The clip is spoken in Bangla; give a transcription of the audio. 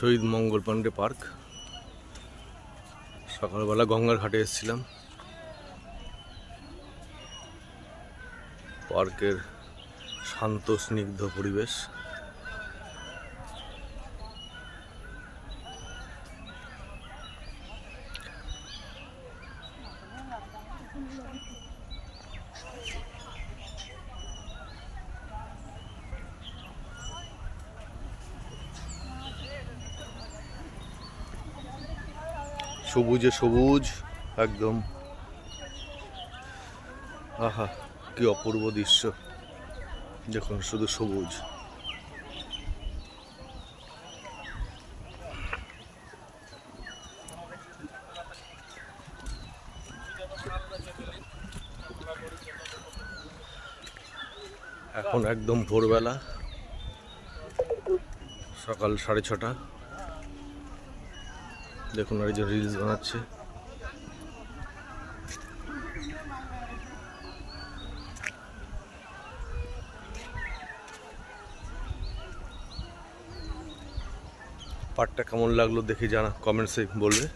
শহীদ মঙ্গল পাণ্ডে পার্ক। সকালবেলা গঙ্গার ঘাটে এসেছিলাম। পার্কের শান্ত স্নিগ্ধ পরিবেশ। সবুজে সবুজ, একদম। আহা, কি অপূর্ব দৃশ্য। দেখুন, শুধু সবুজ। এখন একদম ভোরবেলা, সকাল সাড়ে ছটা। দেখুন আর যে রিলস বানাচ্ছে। পার্টটা কেমন লাগল দেখে জানা কমেন্টসে বলবে।